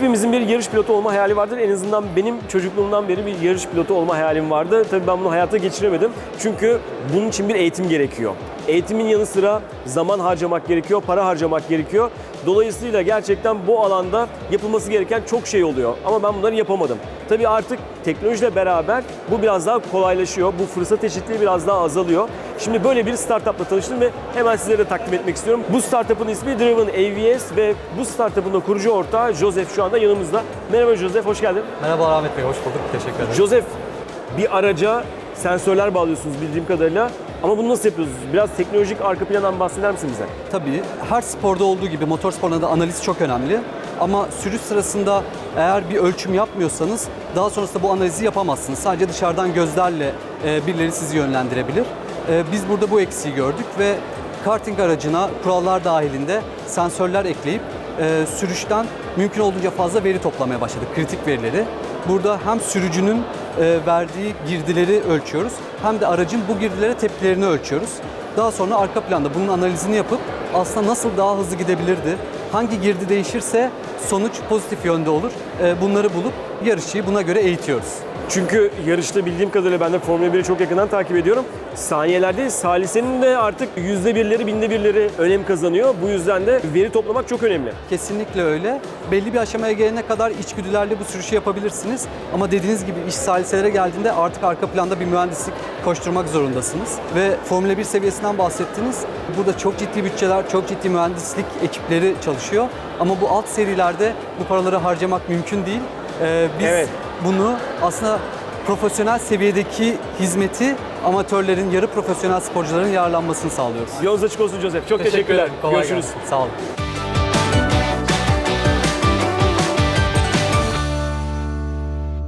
Hepimizin bir yarış pilotu olma hayali vardır. En azından benim çocukluğumdan beri bir yarış pilotu olma hayalim vardı. Tabii ben bunu hayata geçiremedim. Çünkü bunun için bir eğitim gerekiyor. Eğitimin yanı sıra zaman harcamak gerekiyor, para harcamak gerekiyor. Dolayısıyla gerçekten bu alanda yapılması gereken çok şey oluyor. Ama ben bunları yapamadım. Tabii artık teknolojiyle beraber bu biraz daha kolaylaşıyor. Bu fırsat eşitliği biraz daha azalıyor. Şimdi böyle bir startupla tanıştım ve hemen sizlere de takdim etmek istiyorum. Bu startup'ın ismi Driven AVS ve bu startup'ın da kurucu ortağı Joseph şu anda yanımızda. Merhaba Joseph, hoş geldin. Merhaba Ahmet Bey, hoş bulduk. Teşekkür ederim. Joseph, bir araca sensörler bağlıyorsunuz bildiğim kadarıyla. Ama bunu nasıl yapıyorsunuz? Biraz teknolojik arka plandan bahseder misin bize? Tabii her sporda olduğu gibi motor sporunda da analiz çok önemli. Ama sürüş sırasında eğer bir ölçüm yapmıyorsanız daha sonrasında bu analizi yapamazsınız. Sadece dışarıdan gözlerle e, birileri sizi yönlendirebilir. E, biz burada bu eksiği gördük ve karting aracına kurallar dahilinde sensörler ekleyip e, sürüşten mümkün olduğunca fazla veri toplamaya başladık, kritik verileri. Burada hem sürücünün e, verdiği girdileri ölçüyoruz hem de aracın bu girdilere tepkilerini ölçüyoruz. Daha sonra arka planda bunun analizini yapıp aslında nasıl daha hızlı gidebilirdi, hangi girdi değişirse sonuç pozitif yönde olur. E, bunları bulup yarışçıyı buna göre eğitiyoruz. Çünkü yarışta bildiğim kadarıyla ben de Formula 1'i çok yakından takip ediyorum. Saniyelerde salisenin de artık yüzde birleri, binde birleri önem kazanıyor. Bu yüzden de veri toplamak çok önemli. Kesinlikle öyle. Belli bir aşamaya gelene kadar içgüdülerle bu sürüşü yapabilirsiniz. Ama dediğiniz gibi iş saliselere geldiğinde artık arka planda bir mühendislik koşturmak zorundasınız. Ve Formula 1 seviyesinden bahsettiniz. Burada çok ciddi bütçeler, çok ciddi mühendislik ekipleri çalışıyor. Ama bu alt serilerde bu paraları harcamak mümkün değil. Ee, biz Evet. Bunu aslında profesyonel seviyedeki hizmeti amatörlerin, yarı profesyonel sporcuların yararlanmasını sağlıyoruz. Yolunuz açık olsun Joseph. Çok teşekkürler. ederim. Kolay Görüşürüz. gelsin. Sağ olun.